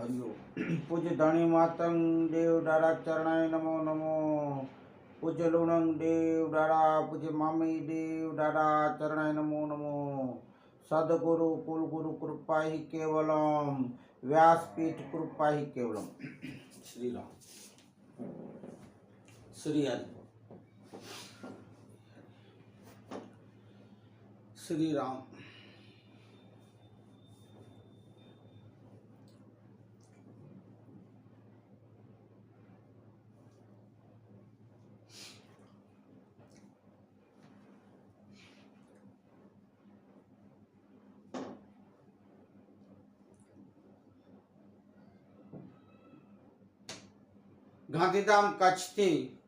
હરિયો પૂજ્ય ધણી માતંગ દેવ દાડા ચરણાય નમો નમો. પૂજ્ય લુણંગ દેવ દાડા પૂજ્ય મામી દેવ દાડા ચરણાય નમો નમો. સદગુરુ, કુલગુરુ કૃપાહી કેવલમ. વ્યાસપીઠ કૃપાહી કેવલમ. શ્રી રામ શ્રી હરિ. શ્રી રામ ગાંધીધામ કચ્છથી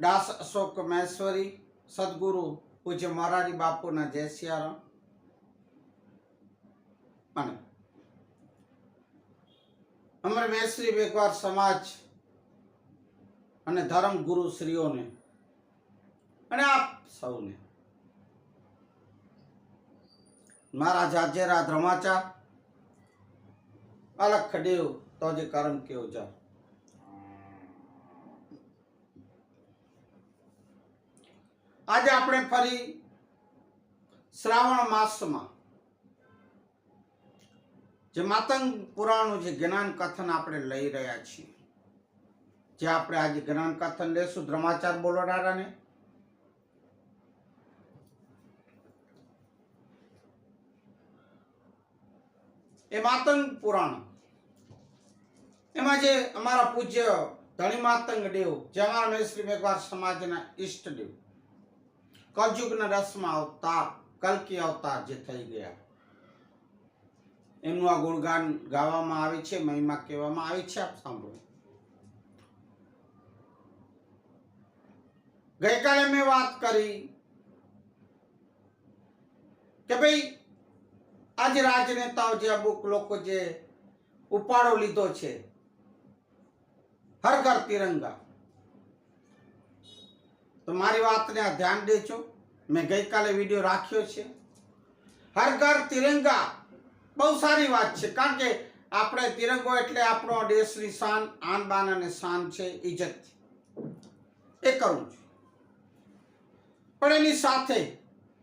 દાસ અશોક મહેશ્વરી, સદગુરુ પૂજ્ય મોરારી બાપુના જય સિયારામ. અને અમર મહેશ્રી બેકવાર સમાજ અને ધર્મ ગુરુ શ્રીઓને અને આપ સૌને. મારા જાજેરા ધર્માચાર અલખ દેવ તો જે કર્મ કેવો જા આજે આપણે ફરી શ્રાવણ માસમાં જે માતંગ પુરાણનું જે જ્ઞાન કથન આપણે લઈ રહ્યા છીએ, જે આપણે આજે જ્ઞાન કથન લેશું. ધર્માચાર બોલનારાને એ માતંગ પુરાણ, એમાં જે અમારા પૂજ્ય ધણી માતંગ દેવ, જે અમારા મેશ્રી મેઘવાર સમાજના ઈષ્ટ દેવ કલયુગના રસમાં અવતાર, કલ્કી અવતાર જે થઈ ગયા. એમનું આ ગુણગાન ગાવામાં આવે છે, મહિમા કહેવામાં આવે છે, આપ સાંભળો. ગઈકાલે મેં વાત કરી કે ભાઈ, આજ રાજનેતાઓ જે અમુક લોકો જે ઉપાડો લીધો છે હર ઘર તિરંગા તો મારી વાતને ધ્યાન દેજો. મેં ગઈકાલે વીડિયો રાખ્યો છે. હર ઘર તિરંગા. બહુ સારી વાત છે, કારણ કે આપણે તિરંગો એટલે આપણો દેશની શાન, આન બાન અને શાન છે ઇજ્જત એ કરવું જોઈએ. પણ એની સાથે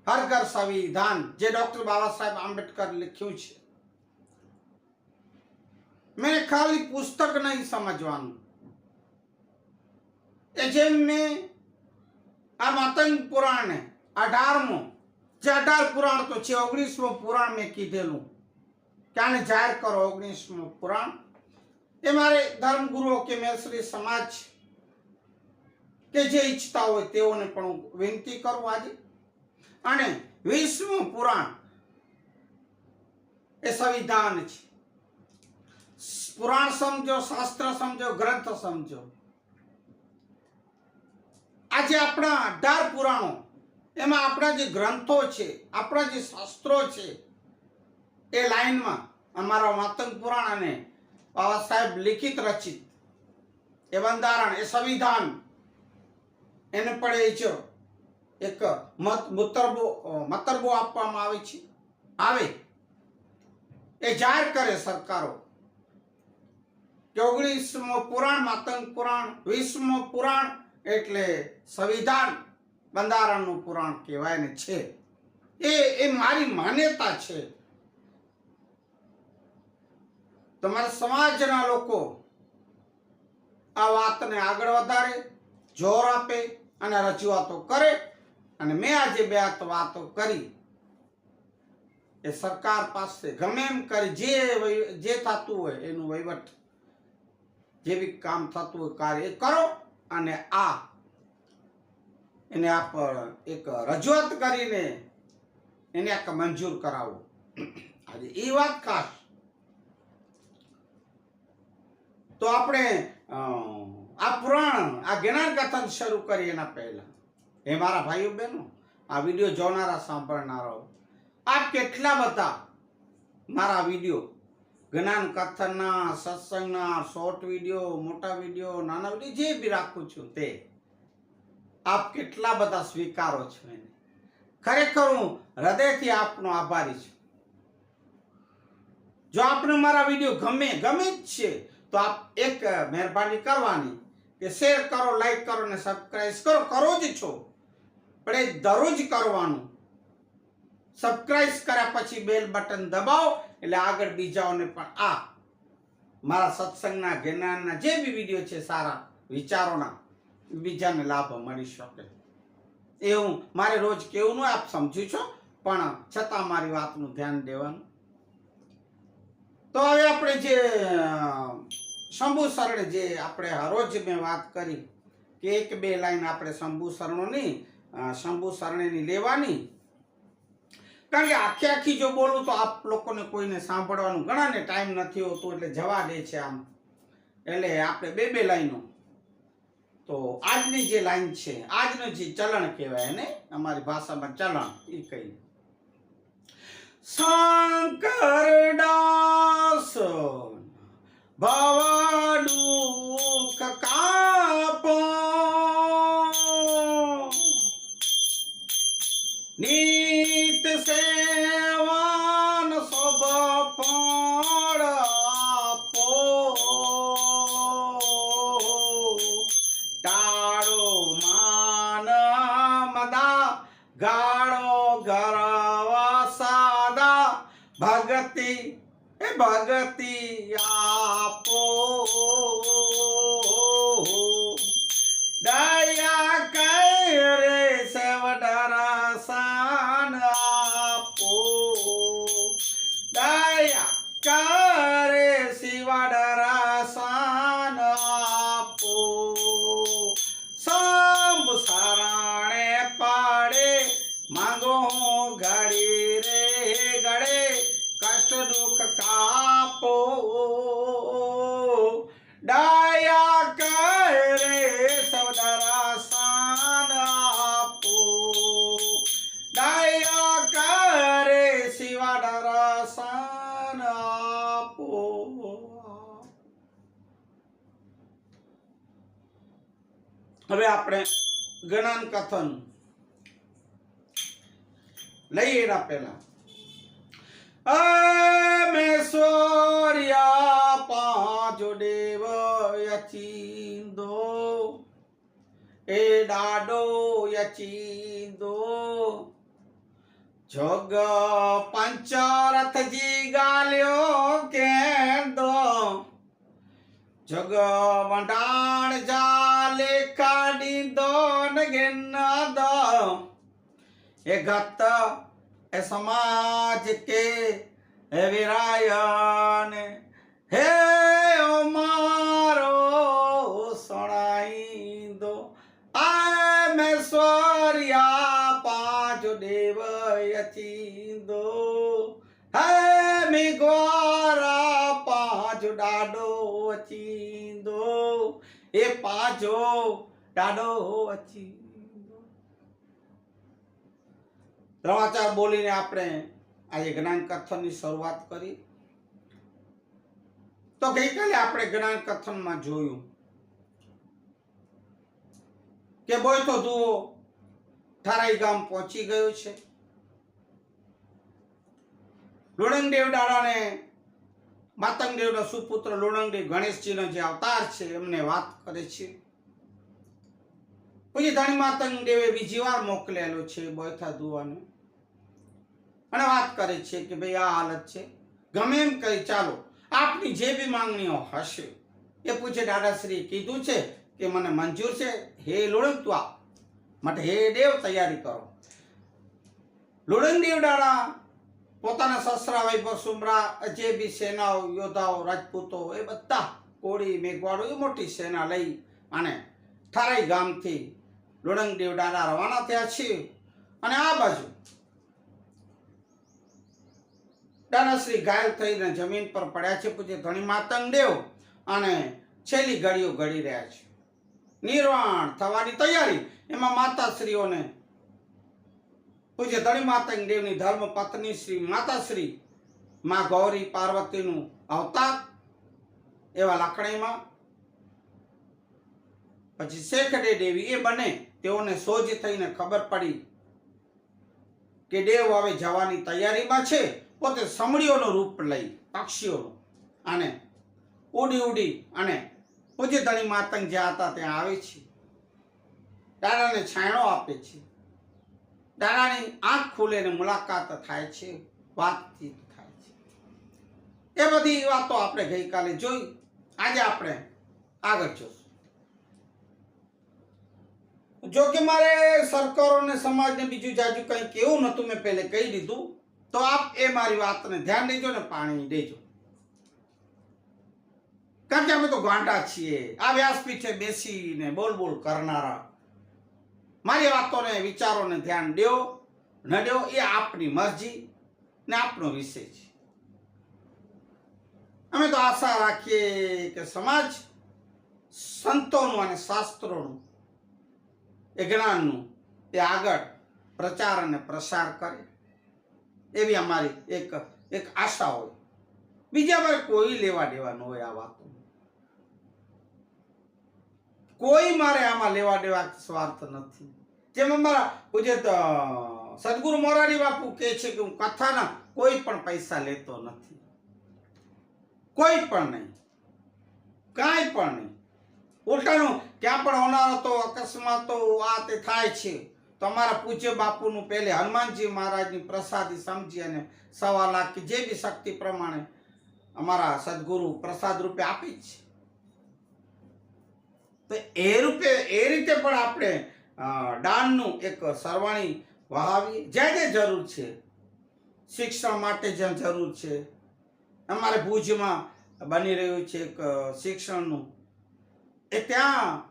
હર ઘર સંવિધાન, જે ડોક્ટર બાબા સાહેબ આંબેડકર લખ્યું છે. મેં ખાલી પુસ્તક નહીં સમજવાનું. એ જેમ મેં આ માતંગ પુરાણને અઢારમો જે અઢાર પુરાણ તો છે, ઓગણીસમો પુરાણ મેં કીધેલું. કે જાહેર કરો ઓગણીસમો પુરાણ? એ મારે ધર્મગુરુઓ કે મેસરી સમાજ કે જે ઈચ્છતા હોય તેઓને પણ હું વિનંતી કરું આજે. અને વીસમું પુરાણ એ સંવિધાન છે. પુરાણ સમજો, શાસ્ત્ર સમજો, ગ્રંથ સમજો. આજે આપણા અઢાર પુરાણો, એમાં આપણા જે ગ્રંથો છે, આપણા જે શાસ્ત્રો છે, એ લાઈનમાં અમારા માતંગ પુરાણ અને બાબા સાહેબ લિખિત રચિત. એ બંધારણ, એ સંવિધાન, એને પણ એ જો એક મત, મુતરબો મતરબો આપવામાં આવે છે. આવે. એ જાહેર કરે સરકારો. કે ઓગણીસમો પુરાણ, માતંગ પુરાણ, વીસમો પુરાણ એટલે સંવિધાન બંધારણનું પુરાણ કહેવાય ને છે. એ એ મારી માન્યતા છે. તમારા સમાજના લોકો આ વાતને આગળ વધારે, જોર આપે અને રજૂઆતો કરે અને મેં આજે બે વાતો કરી. એ સરકાર પાસે ગમે એમ કરી, જે જે થતું હોય એનું વહીવટ જે બી કામ થતું હોય કાર્ય કરો. અને આ એને આપ એક રજૂઆત કરીને એને એક મંજૂર કરાવો. આજે એ વાત ખાસ. તો આપણે આ પુરાણ, આ જ્ઞાન કથન શરૂ કરીએ એના પહેલા. એ મારા ભાઈઓ બહેનો, આ વીડિયો જોનારા, સાંભળનારાઓ, આપ કેટલા બધા મારા વીડિયો જ્ઞાન કથનના, સત્સંગના શોર્ટ વીડિયો મોટા વીડિયો નાના વીડિયો જે બી રાખું છું તે. આપ કેટલા બધા સ્વીકારો છો એને. ખરેખર હું હૃદયથી આપનો આભારી છું. જો આપને મારા વીડિયો ગમે ગમે જ છે, તો આપ એક મહેરબાની કરવાની કે શેર કરો લાઈક કરો ને સબસ્ક્રાઈબ કરો કરો જ છો. પણ એ દરરોજ કરવાનું. સબસ્ક્રાઇબ કર્યા પછી બેલ બટન દબાવો. એટલે આગળ બીજાઓને પણ આ મારા સત્સંગના, જ્ઞાનના જે બી વીડિયો છે સારા વિચારોના, બીજાને લાભ મળી શકે. એવું મારે રોજ કેવું આપ સમજુ છો, પણ છતાં મારી વાતનું ધ્યાન દેવાનું. તો હવે આપણે જે શંભુ શરણ જે આપણે હરોજ મેં વાત કરી, કે એક બે લાઈન આપણે શંભુ શરણોની શંભુ શરણેની લેવાની કારણ કે આખી આખી જો બોલું તો આપ લોકોને કોઈને સાંભળવાનું ઘણાને ટાઈમ નથી હોતો, એટલે જવા દે છે આમ. એટલે આપણે બે બે લાઈનો. તો આજની જે લાઈન છે, આજનું જે ચલણ કહેવાય એને, અમારી ભાષામાં ચલણ, એ કહી શંકર દાસ ભવ દુઃખ કાપો. ફળ આપો. ટાળો માન મદા ગાળો ગરવ સાદા. ભગતી એ ભગતી આપો હવે આપણે ગણાન કથન. લઈએ એના પહેલા. અમેશ્વર્યા પાંચો દેવ યચિંદો એ ડાડો યચિંદો જોગ પંચરથજી ગાલ્યો કેંદો. જગ મંડાણ જાલે කාඩිදෝන ගෙන්නාදා ඒ ගත්ත එ සමාජකේ එවිරායාන හේ એ પાંચો ડાડો વચિંદો બોલીને આપણે આજે જ્ઞાન કથનની શરૂઆત કરી. તો ગઈકાલે આપણે જ્ઞાન કથનમાં જોયું કે બોયતો ધુઓ ઠારાઈ ગામ પહોંચી ગયું છે. લુણંગદેવ દાદાને માતંગદેવના સુપુત્ર લુણંગદેવ ગણેશજીનો જે અવતાર છે, એમને વાત કરે છે. પછી ધણી માતંગદેવે બીજી વાર મોકલેલો છે બોથા દુવાને અને વાત કરે છે કે ભાઈ આ હાલત છે. ગમે એમ કહી, ચાલો, આપની જે બી માંગણીઓ હશે, એ પૂછે, દાદાશ્રી, કીધું છે કે મને મંજૂર છે? હે લુણંગ, તું માટે હે દેવ, તૈયારી કરો. લુણંગ દેવ દાડા પોતાના સસરાભાઈ વૈભવ સુમરા, જે બી સેનાઓ, યોદ્ધાઓ, રાજપૂતો, એ બધા કોળી મેઘવાડો એ મોટી સેના લઈ અને થારાઈ ગામથી લુણંગ દેવ દાડા રવાના થયા છે અને આ બાજુ દાદાશ્રી ઘાયલ થઈને જમીન પર પડ્યા છે પૂજ્ય ધણી માતંગ દેવ અને છેલ્લી ઘડીઓ ઘડી રહ્યા છે. નિર્વાણ થવાની તૈયારી. એમાં માતાશ્રીઓને પૂજ્ય ધણી માતા દેવની ધર્મ પત્ની શ્રી માતાશ્રી માં ગૌરી પાર્વતીનું અવતાર એવા લાકડીમાં. પછી શેખડે દેવી એ બને, તેઓને સોજ થઈને ખબર પડી કે દેવ હવે જવાની તૈયારીમાં છે, પોતે સમળીઓનું રૂપ લઈ, પક્ષીઓનું. અને ઉડી ઉડી અને પૂજ્ય ધણી માતંગ જ્યાં હતા ત્યાં આવે છે. દાદાને છાંયણો આપે છે. દાદાની આંખ ખુલે ને મુલાકાત થાય છે, વાતચીત થાય છે. એ બધી વાતો આપણે ગઈકાલે જોઈ. આજે આપણે આગળ જોશું. જો કે મારે સરકારો અને સમાજને બીજું જાજુ કંઈ કેવું નતું મેં પહેલે કહી દીધું, તો આપ એ મારી વાતને ધ્યાન દેજો ને પાણી દેજો. કારણ કે અમે તો ગાંડા છીએ. આ વ્યાસપીઠે બેસીને બોલ બોલ કરનારા મારી વાતોને, વિચારોને ધ્યાન દ્યો ન દ્યો એ આપની મરજી ને આપનો વિષય છે. અમે તો આશા રાખીએ કે સમાજ સંતોનું અને શાસ્ત્રોનું, એ જ્ઞાનનું, એ આગળ પ્રચાર અને પ્રસાર કરે. એવી અમારી એક એક આશા હોય. બીજા પર કોઈ લેવા દેવા હોય આ વાતો કોઈ મારે આમાં લેવા દેવા સ્વાર્થ નથી. જેમ મારા પૂજ્ય સદગુરુ મોરારી બાપુ કહે છે કે હું કથાના કોઈ પણ પૈસા લેતો નથી. કોઈ પણ નહીં. કાંઈ પણ નહીં. ઉલટાનું, ક્યાં પણ હોનારો તો, અકસ્માતો આ તે થાય છે. તો અમારા પૂજ્ય બાપુનું પહેલે હનુમાનજી મહારાજની પ્રસાદી સમજી અને સવા લાખ કે જે બી શક્તિ પ્રમાણે અમારા સદગુરુ પ્રસાદ રૂપે આપી છે. તો એ રૂપે, એ રીતે પણ આપણે દાનનું એક સરવાણી વહાવી. જ્યાં જે જરૂર છે, શિક્ષણ માટે જ્યાં જરૂર છે, અમારે ભુજમાં બની રહ્યું છે એક શિક્ષણનું. એ ત્યાં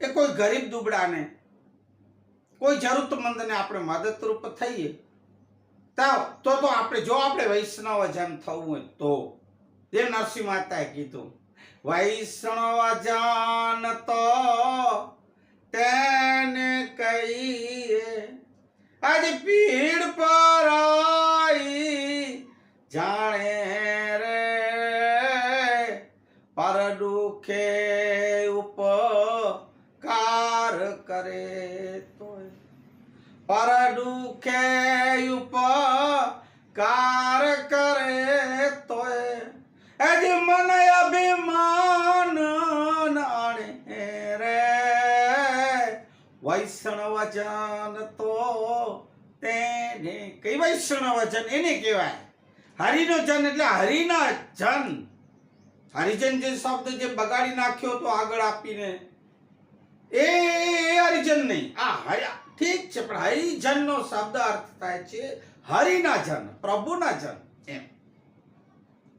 એ કોઈ ગરીબ દુબળાને, કોઈ જરૂરતમંદને આપણે મદદરૂપ થઈએ તો તો આપણે, જો આપણે વૈષ્ણવ જન થવું હોય તો. જે નરસિંહ માતાએ કીધું, વૈષ્ણવ જાન તો તેને કહીએ. આજ પીડ પર જાણે રે. પર દુખે ઉપકાર કરે તોય. પર દુખે ઉપકાર કરે તોય. એજ મન અભિમાન વૈષ્ણવ જન તો તેને કઈ વૈષ્ણવ જન એને કહેવાય હરિનો જન એટલે હરિના જન હરિજન જે શબ્દ જે બગાડી નાખ્યો તો આગળ આપીને એ એ હરિજન નહીં આ હરિ ઠીક છે પણ હરિજન નો શબ્દ અર્થ થાય છે હરિના જન પ્રભુના જન એમ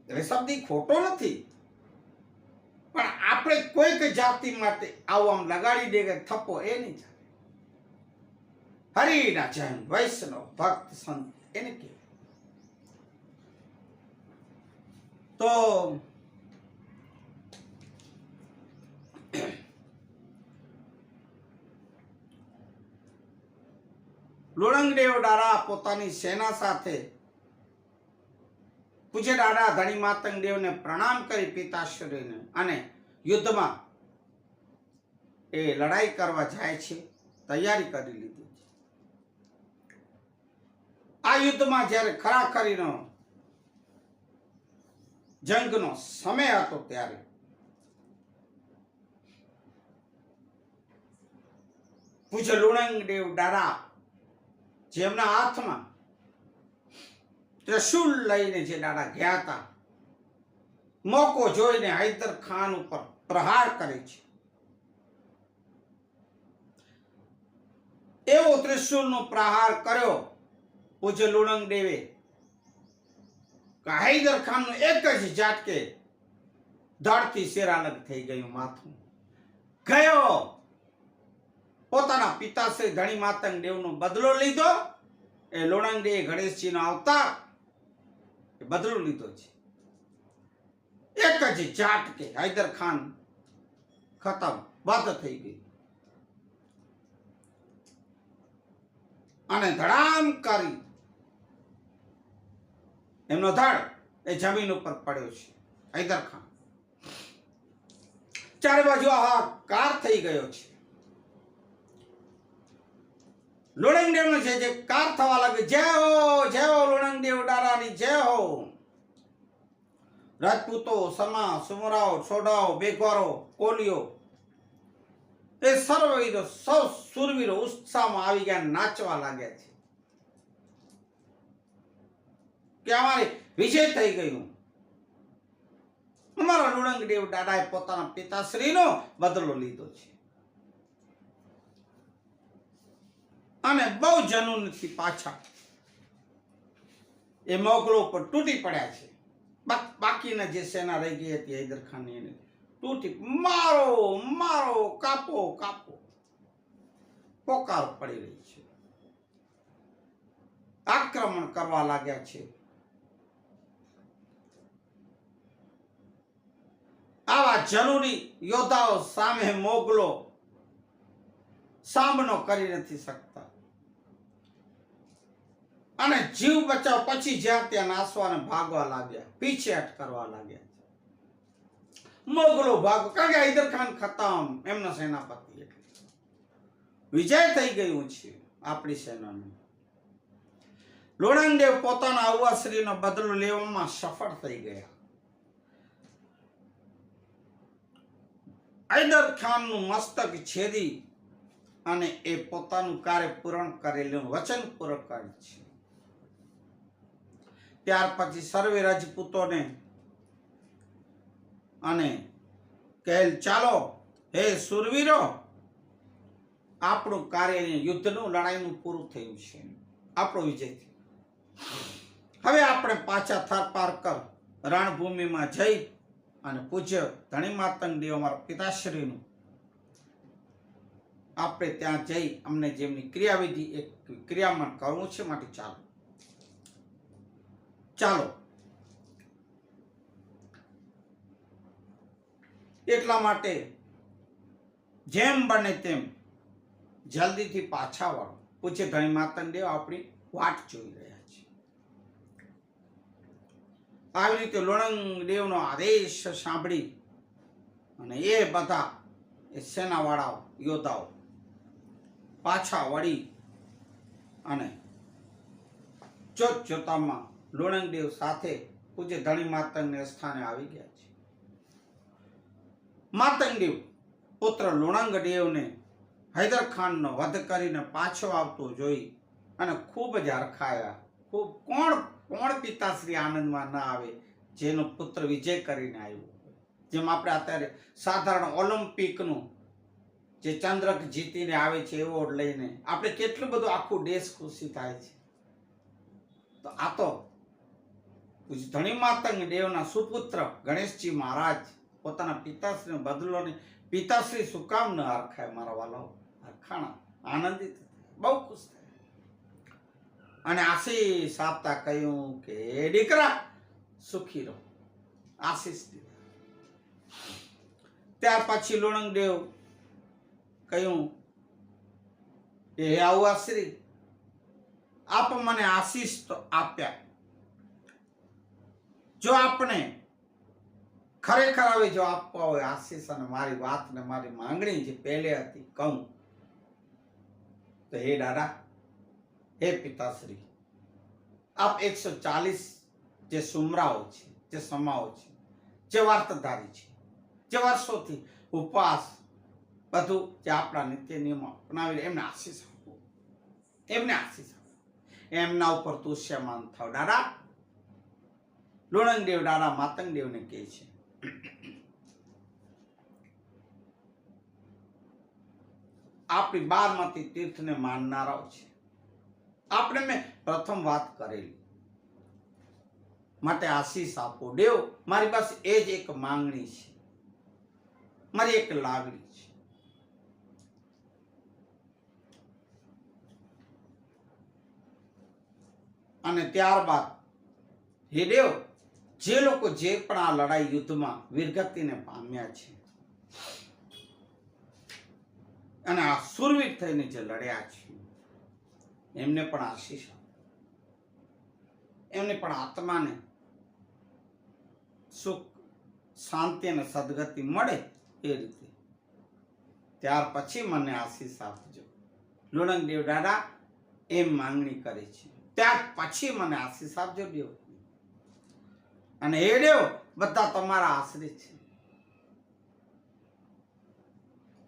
એટલે શબ્દ ઈ ખોટો નથી. પણ આપણે કોઈક જાતિ માટે આવું આમ લગાડી દે કે થપ્પો એ નહીં ચાલે હરિના જન વૈષ્ણવ, ભક્ત, સંત, એને કહેવાય તો લોળંગદેવ દાડા પોતાની સેના સાથે પૂજ્ય દાદા ધણી માતંગદેવને પ્રણામ કરી પિતાશ્રીને અને યુદ્ધમાં એ લડાઈ કરવા જાય છે, તૈયારી કરી લીધી. આ યુદ્ધમાં જ્યારે ખરાખરીનો જંગનો સમય હતો ત્યારે પૂજ લુણંગદેવ ડારા જેમના હાથમાં ત્રિશુલ લઈને જે ડાડા ગયા હતા, મોકો જોઈને હૈદર ખાન ઉપર પ્રહાર કરે છે. એવો ત્રિશુલનો પ્રહાર કર્યો પૂજ્ય લુણંગ દેવે. હૈદર ખાનનું એક જ ઝાટકે ધડથી શેર અલગ થઈ ગયું માથું. ગયો. પોતાના પિતાશ્રી ધણી માતંગ દેવનો બદલો લીધો. એ લોણંગ દેવે ગણેશજીનો અવતાર એ બદલો લીધો છે. એક જ ઝાટકે હૈદર ખાન ખતમ, બંધ થઈ ગઈ અને ધડામ કરી એમનો ધડ એ જમીન ઉપર પડ્યો છે હૈદર ચારે બાજુ હાહાકાર થઈ ગયો છે. લુણંગદેવનો છે જે કાર થવા લાગે જય હો જય હો લુણંગદેવ ડારાની, જય હો. રાજપૂતો સમા સુમરાઓ છોડાઓ બેગવારો કોલીઓ એ સર્વવીરો સૌ સુરવીરો ઉત્સાહમાં આવી ગયા, નાચવા લાગ્યા છે. કે અમારે વિજય થઈ ગયું અમારા લુણંગદેવ દાદાએ પોતાના પિતાશ્રીનો બદલો લીધો છે. અને બહુ જનુનથી પાછા એ મોગલો પર તૂટી પડ્યા છે. બાકીના જે સેના રહી ગઈ હતી હૈદર એને, તૂટી, મારો મારો, કાપો કાપો. પોકાર પડી રહી છે. આક્રમણ કરવા લાગ્યા છે. આવા જરૂરી યોદ્ધાઓ સામે મોગલો સામનો કરી નથી શકતા. અને જીવ બચાવ પછી જ્યાં ત્યાં નાસવાને ભાગવા લાગ્યા પીછેહટ કરવા લાગ્યા મોગલો ભાગો, કારણ કે હૈદર ખાન ખતમ, એમના સેનાપતિ વિજય થઈ ગયું છે આપણી સેનાનું. લોણંગદેવ પોતાના અવશ્રીનો બદલો લેવામાં સફળ થઈ ગયા. હૈદર ખાનનું મસ્તક છેદી અને એ પોતાનું કાર્ય પૂર્ણ કરેલું વચન પૂર્ણ કરે છે. ત્યાર પછી સર્વે રાજપૂતોને અને કહેલ, ચાલો, હે સુરવીરો, આપણું કાર્ય યુદ્ધનું લડાઈનું પૂરું થયું છે. આપણો વિજય હવે આપણે પાછા થાર પાર કર, રણભૂમિમાં જઈ અને પૂજ્ય ધણી માતંગ દેવ અમારા પિતાશ્રીનું. આપણે ત્યાં જઈ અમને જેમની ક્રિયાવિધિ એક ક્રિયામાં કરવું છે માટે ચાલો. ચાલો. એટલા માટે જેમ બને તેમ જલ્દીથી પાછા વાળો. પૂછે ધણી માતંગ દેવ આપણી વાટ જોઈ રહ્યા છે આવી રીતે લોણંગ દેવનો આદેશ સાંભળી અને એ બધા એ સેનાવાળાઓ, યોદ્ધાઓ પાછા વળી અને જોત જોતામાં લોણંગદેવ સાથે પૂજ્ય ધણી માતંગને સ્થાને આવી ગયા છે. માતંગદેવ પુત્ર લોણંગદેવને હૈદર ખાનનો વધ કરીને પાછો આવતો જોઈ અને ખૂબ જ હરખાયા. ખૂબ કોણ કોણ પિતાશ્રી આનંદમાં ના આવે? જેનો પુત્ર વિજય કરીને આવ્યો જેમ આપણે અત્યારે સાધારણ ઓલિમ્પિકનું જે ચંદ્રક જીતીને આવે છે, એવોર્ડ લઈને આપણે કેટલું બધું આખું દેશ ખુશી થાય છે. તો આ તો ધણી માતંગ દેવના સુપુત્ર ગણેશજી મહારાજ પોતાના પિતાશ્રીનો બદલો ને પિતાશ્રી શું કામ ન હરખાય મારા વાલો? હરખાણા આનંદિત. બહુ ખુશ થયા. અને આશીષ આપતા કહ્યું કે, દીકરા, સુખી રહો. આશીષ દીધા ત્યાર પછી લુણંગદેવ કહ્યું, એ આવું શ્રી આપ મને આશીષ તો આપ્યા. જો આપણે ખરેખર હવે જો આપવા હોય આશીષ અને મારી વાત ને મારી માંગણી જે પહેલે હતી, કહું, તો હે દાદા હે પિતાશ્રી, આપ એકસો ચાલીસ જે સુમરાઓ છે, જે સમાઓ છે, જે વાર્તાધારી છે, જે વર્ષોથી ઉપવાસ બધું જે આપણા નિત્ય નિયમો અપનાવી એમને આશીષ આપો. એમને આશીષ આપો. એમના ઉપર તુષ્યમાન થાવ. દાદા, લુણંગદેવ દાદા માતંગદેવને કહે છે, આપણી બારમાંથી તીર્થને માનનારાઓ છે. આપણે મેં પ્રથમ વાત કરેલી. માટે આશીષ આપો. દેવ, મારી પાસે એ જ એક માંગણી છે. મારી એક લાગણી છે. અને ત્યારબાદ, હે દેવ, જે લોકો જે પણ આ લડાઈ યુદ્ધમાં વીરગતિને પામ્યા છે, અને આ સુરવીર થઈને જે લડ્યા છે એમને પણ આશીષ. એમને પણ આત્માને સુખ, શાંતિ અને સદગતિ મળે એ રીતે. ત્યાર પછી મને આશીષ આપજો. લુણંગદેવ દાદા એમ માંગણી કરે છે. ત્યાર પછી મને આશીષ આપજો દેવ. અને એ દેવ બધા તમારા આશ્રિત છે.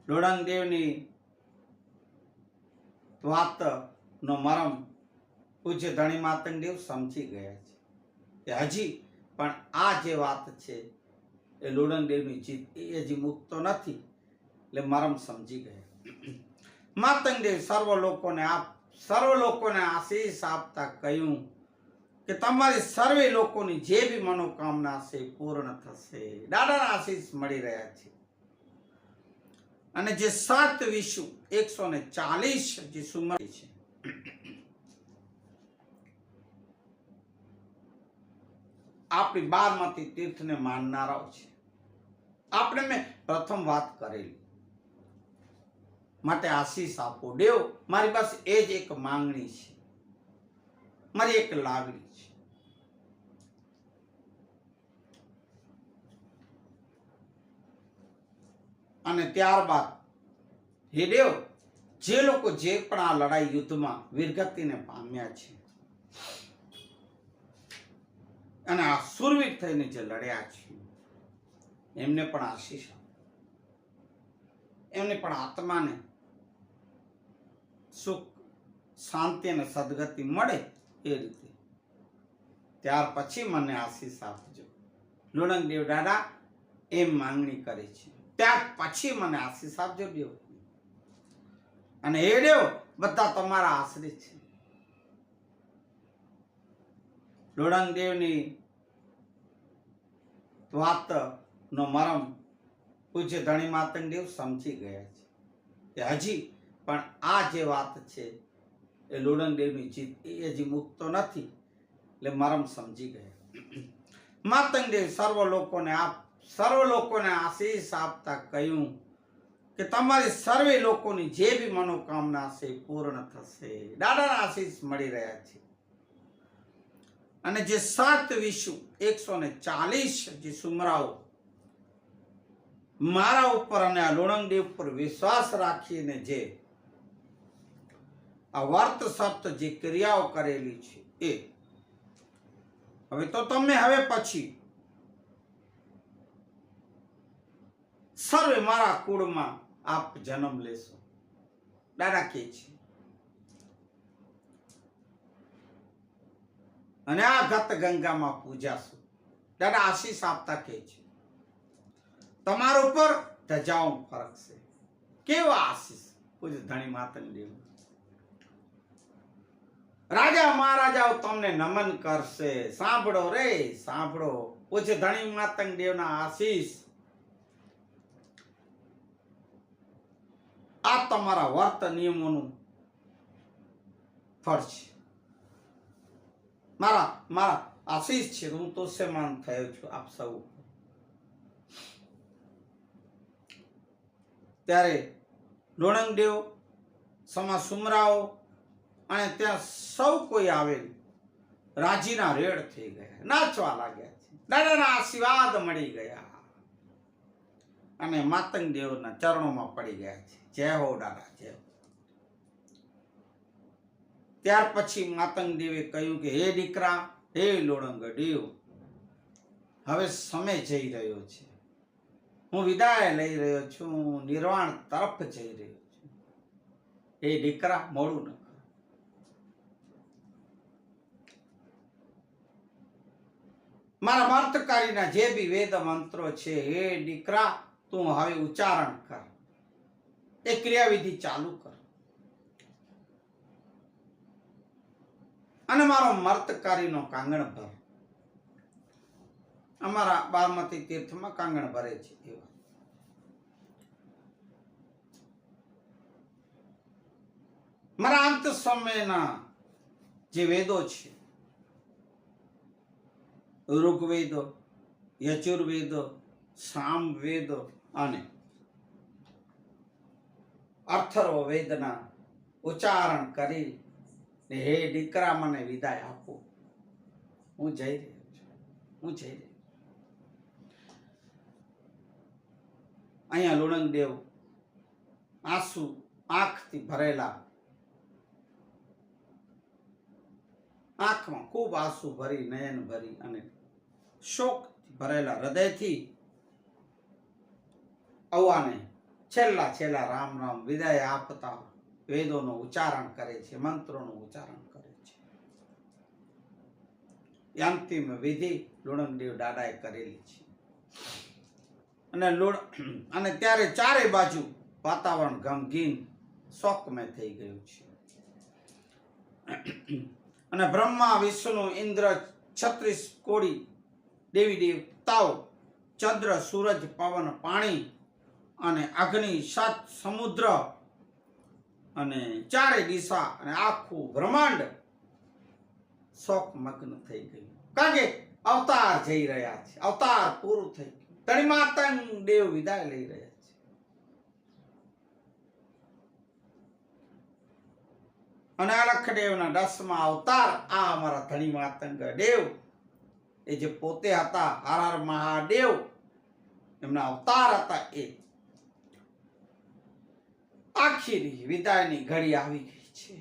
લોડંગ દેવની વાત નો મરમ પૂજ્ય ધણી માતંગદેવ સમજી ગયા છે. કે હજી પણ આ જે વાત છે, એ લુડનદેવની દેવની જીત એ હજી મૂકતો નથી, એટલે મરમ સમજી ગયા. માતંગદેવ સર્વ લોકોને આપ, સર્વ લોકોને આશીષ આપતા કહ્યું કે તમારી સર્વે લોકોની જે બી મનોકામના છે પૂર્ણ થશે. દાદાના આશીષ મળી રહ્યા છે. અને જે સાત વિશુ એકસો ને ચાલીસ જે સુમર છે આપણી બારમાંથી તીર્થને માનનારાઓ છે. આપણે મેં પ્રથમ વાત કરેલી. માટે આશીષ આપો. દેવ, મારી પાસે એ જ એક માંગણી છે. મારી એક લાગણી છે. અને ત્યારબાદ, હે દેવ જે લોકો જે પણ આ લડાઈ યુદ્ધમાં વીરગતિને પામ્યા છે અને આ સુરવીર થઈને જે લડ્યા છે, એમને પણ આશીષ એમને પણ આત્માને સુખ, શાંતિ અને સદગતિ મળે એ રીતે. ત્યાર પછી મને આશીષ આપજો. લુણંગ દેવ દાદા એમ માંગણી કરે છે. ત્યાર પછી મને આશીષ આપજો દેવ અને એ દેવ બધા તમારા આશ્રિત છે. લોડંગ દેવની વાત નો મરમ પૂજ્ય ધણી માતંગ દેવ સમજી ગયા છે. કે હજી પણ આ જે વાત છે, એ લોડંગ દેવની જીત એ હજી મૂકતો નથી, એટલે મરમ સમજી ગયા. માતંગ દેવ સર્વ લોકોને આપ સર્વ લોકોને આશીષ આપતા કહ્યું કે તમારી સર્વે લોકોની જે બી મનોકામના છે પૂર્ણ થશે. દાદાના આશીષ મળી રહ્યા છે. અને જે સાત વિશ્વ એકસો ને ચાલીસ જે સુમરાઓ, મારા ઉપર અને આ લોણંગદેવ ઉપર વિશ્વાસ રાખીને જે આ વર્ત સપ્ત જે ક્રિયાઓ કરેલી છે એ. હવે તો તમે હવે પછી સર્વે મારા કુળમાં આપ જન્મ લેશો. દાદા કે છે. અને આ ગત ગંગામાં પૂજાશો. દાદા આશીષ આપતા કે છે. તમારા ઉપર ધજાઓ ફરકશે. કેવા આશીષ? પૂજ્ય ધણી માતંગ દેવ. રાજા મહારાજાઓ તમને નમન કરશે. સાંભળો રે, સાંભળો. પૂજ્ય ધણી માતંગ દેવના આશીષ આ તમારા વર્ત નિયમોનું ફળ છે. મારા મારા આશીષ છે, હું તો સેમાન થયો છું આપ સૌ. ત્યારે લોણંગદેવ સમા સુમરાઓ અને ત્યાં સૌ કોઈ આવેલ રાજીના રેડ થઈ ગયા. નાચવા લાગ્યા છે. દાદાના આશીર્વાદ મળી ગયા. અને માતંગ દેવના ચરણોમાં પડી ગયા છે. જય હો દાદા, જય હો. ત્યાર પછી માતંગ દેવે કહ્યું કે, હે દીકરા, હે લોણંગ દેવ, હવે સમય જઈ રહ્યો છે. હું વિદાય લઈ રહ્યો છું નિર્વાણ તરફ જઈ રહ્યો છું. એ દીકરા, મોડું ન મારા માર્તકારીના જે બી વેદ મંત્રો છે, હે દીકરા તું હવે ઉચ્ચારણ કર. એ ક્રિયાવિધિ ચાલુ કર. અને મારો મર્તકારીનો કાંગણ ભર. અમારા બારમતી તીર્થમાં કાંગણ ભરે છે એવા. મારા અંત સમયના જે વેદો છે, ઋગ્વેદો, યજુર્વેદો, સામવેદો અને અર્થરો વેદના ઉચ્ચારણ કરી ને હે દીકરા, મને વિદાય આપો. હું જઈ રહ્યો છું. હું જઈ રહ્યો. અહીંયા લુણંગદેવ આંસુ આંખથી ભરેલા, આંખમાં ખૂબ આંસુ ભરી, નયન ભરી અને શોક ભરેલા હૃદયથી અવાને છેલ્લા છેલ્લા રામ રામ વિદાય આપતા વેદોનું ઉચ્ચારણ કરે છે, મંત્રોનું ઉચ્ચારણ કરે છે. અંતિમ વિધિ લુણંગદેવ દાદાએ કરેલી છે. અને લુણ અને ત્યારે ચારે બાજુ વાતાવરણ ગમગીન શોકમય થઈ ગયું છે. અને બ્રહ્મા, વિષ્ણુ, ઇન્દ્ર, છત્રીસ કોડી દેવી દેવતાઓ, ચંદ્ર, સૂરજ, પવન, પાણી અને અગ્નિ, સાત સમુદ્ર અને ચારે દિશા અને આખું બ્રહ્માંડ શોકમગ્ન થઈ ગયું. કારણ કે અવતાર જઈ રહ્યા છે. અવતાર પૂરું થઈ ગયું. તણીમાતંગ દેવ વિદાય લઈ રહ્યા છે. અને અલખદેવના દસમા અવતાર, આ અમારા ધણીમાતંગ દેવ, એ જે પોતે હતા હર હર મહાદેવ, એમના અવતાર હતા એ આખી વિદાયની ઘડી આવી ગઈ છે.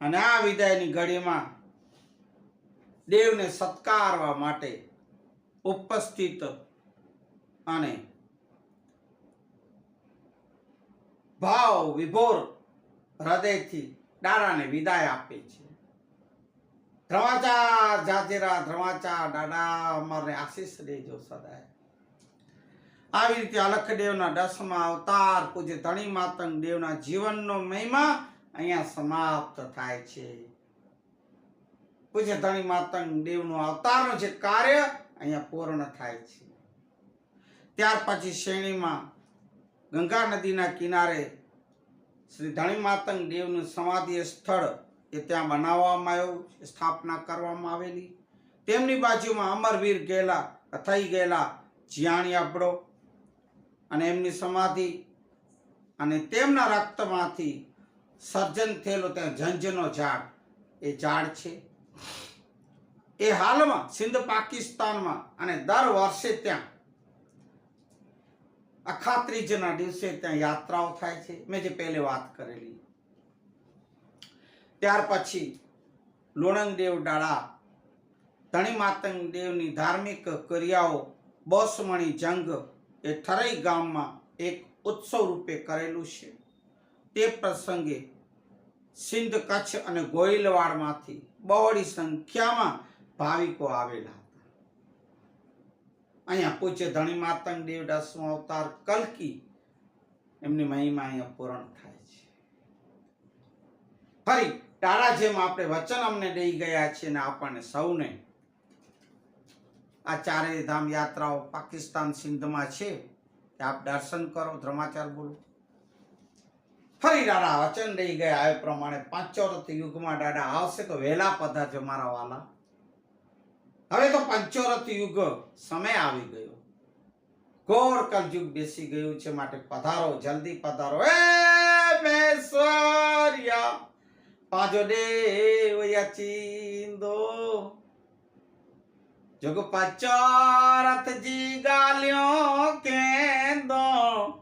અને આ વિદાયની ઘડીમાં દેવને સત્કારવા માટે ઉપસ્થિત અને ભાવ વિભોર હૃદયથી દાડાને વિદાય આપે છે. ધ્રવાચાર જાજેરા ધ્રવાચાર દાદા અમારે આશીષ દેજો સદાય. આવી રીતે અલખદેવના દસમા અવતાર પૂજ્ય ધણી માતંગ દેવના જીવનનો મહિમા અહીંયા સમાપ્ત થાય છે. પૂજ્ય ધણી માતંગ દેવનું અવતારનું જે કાર્ય અહીંયા પૂર્ણ થાય છે. ત્યાર પછી શ્રેણીમાં ગંગા નદીના કિનારે શ્રી ધણી માતંગ દેવનું સમાધિ સ્થળ એ ત્યાં બનાવવામાં આવ્યું સ્થાપના કરવામાં આવેલી. તેમની બાજુમાં અમરવીર ગયેલા થઈ ગયેલા, જીયાણી આપડો અને એમની સમાધિ અને તેમના રક્તમાંથી સર્જન થયેલો ત્યાં ઝંઝનો ઝાડ. એ ઝાડ છે. એ હાલમાં સિંધ પાકિસ્તાનમાં અને દર વર્ષે ત્યાં અખાત્રીજના દિવસે ત્યાં યાત્રાઓ થાય છે. મેં જે પહેલે વાત કરેલી. ત્યાર પછી લોણંગદેવ ડાળા ધણી માતંગ દેવની ધાર્મિક ક્રિયાઓ, બસમણી જંગ એ થરઈ ગામમાં એક ઉત્સવ રૂપે કરેલું છે. તે પ્રસંગે સિંધ કચ્છ અને ગોહિલવાડમાંથી બહોળી સંખ્યામાં ભાવિકો આવેલા હતા. અહીંયા પૂછે ધણી માતંગ દેવ અવતાર કલ્કી એમની મહિમા અહીંયા પૂર્ણ થાય છે. ફરી તારા જેમ આપણે વચન અમને દઈ ગયા છે ને આપણને સૌને આ ચારેય ધામ યાત્રાઓ પાકિસ્તાન સિંધમાં છે આપ દર્શન કરો, ધર્માચાર બોલો. ફરી દાદા, વચન રહી ગયા એ પ્રમાણે પાંચોરથ યુગમાં દાદા આવશે તો વહેલા પધારજો મારા વાલા. હવે તો પંચોરત યુગ સમય આવી ગયો. ઘોર કલયુગ બેસી ગયું છે માટે પધારો, જલ્દી પધારો. એ મેશ્વર્યા પાજો દેવ યચિંદો. જગ जी જી ગાલ્યો કેંદો